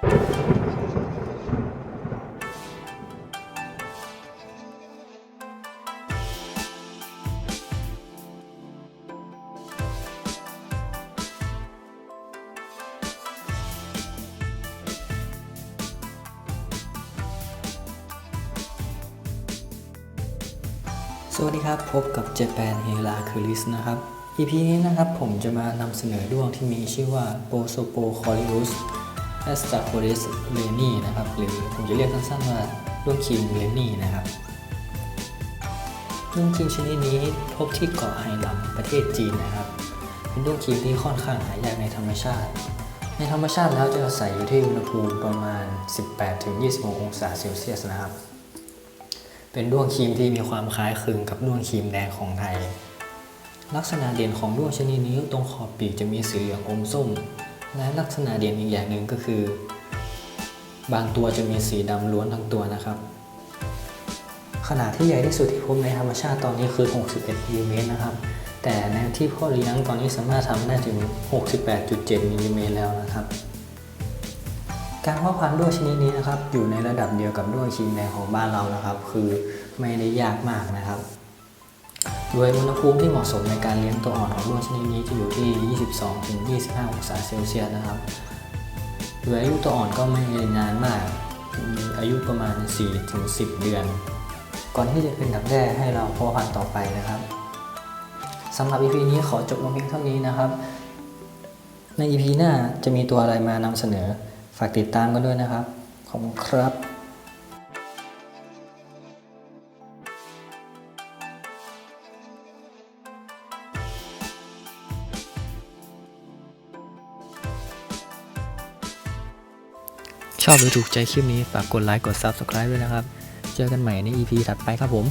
สวัสดีครับ พบกับ Japan h e l a c u l i s นะครับ EP นี้นะครับผมจะมานำเสนอดวงที่มีชื่อว่า b o s o p o c o r i u s a s t a c o r i s l e n i นะครับ หรือผมจะเรียกสั้นๆว่าด้วงคิงเลนี่นะครับด้วงคิงชนิดนี้พบที่เกาะไหหลำประเทศจีนนะครับ เป็นด้วงคิงที่ค่อนข้างหายากในธรรมชาติ ในธรรมชาติแล้วจะอาศัยอยู่ที่อุณหภูมิประมาณ 18-26 องศาเซลเซียสนะครับ เป็นด้วงครีมที่มีความคล้ายคลึงกับด้วงครีมแดงของไทย ลักษณะเด่นของด้วงชนิดนี้ตรงขอบปีกจะมีสีเหลืองอมส้ม และลักษณะเด่นอีกอย่างหนึ่งก็คือ บางตัวจะมีสีดำล้วนทั้งตัวนะครับ ขนาดที่ใหญ่ที่สุดที่พบในธรรมชาติตอนนี้คือ 61มิลลิเมตรนะครับ แต่ในที่พ่อเลี้ยงตอนนี้สามารถทำได้ถึง 68.7มิลลิเมตรแล้วนะครับ การเพาะพันธุ์ด้วงชนิดนี้นะครับ อยู่ในระดับเดียวกับด้วงคิงแดงของบ้านเรานะครับ คือไม่ได้ยากมากนะครับ โดยอุณหภูมิที่เหมาะสมในการเลี้ยงตัวอ่อนของด้วงชนิดนี้จะอยู่ที่ 22-25 องศาเซลเซียสนะครับโดยอายุตัวอ่อนก็ไม่นานมาก มีอายุประมาณ 4-10 เดือน ก่อนที่จะเป็นดักแด้ให้เราพาะพันธุ์ต่อไปนะครับสำหรับ EP นี้ขอจบลงเพียงเท่านี้นะครับ ใน EP หน้าจะมีตัวอะไรมานำเสนอ ฝากติดตามกันด้วยนะครับ ขอบคุณครับ ชอบหรือถูกใจคลิปนี้ฝากกดไลค์กด Subscribe ด้วยนะครับ เจอกันใหม่ใน EP ถัดไปครับผม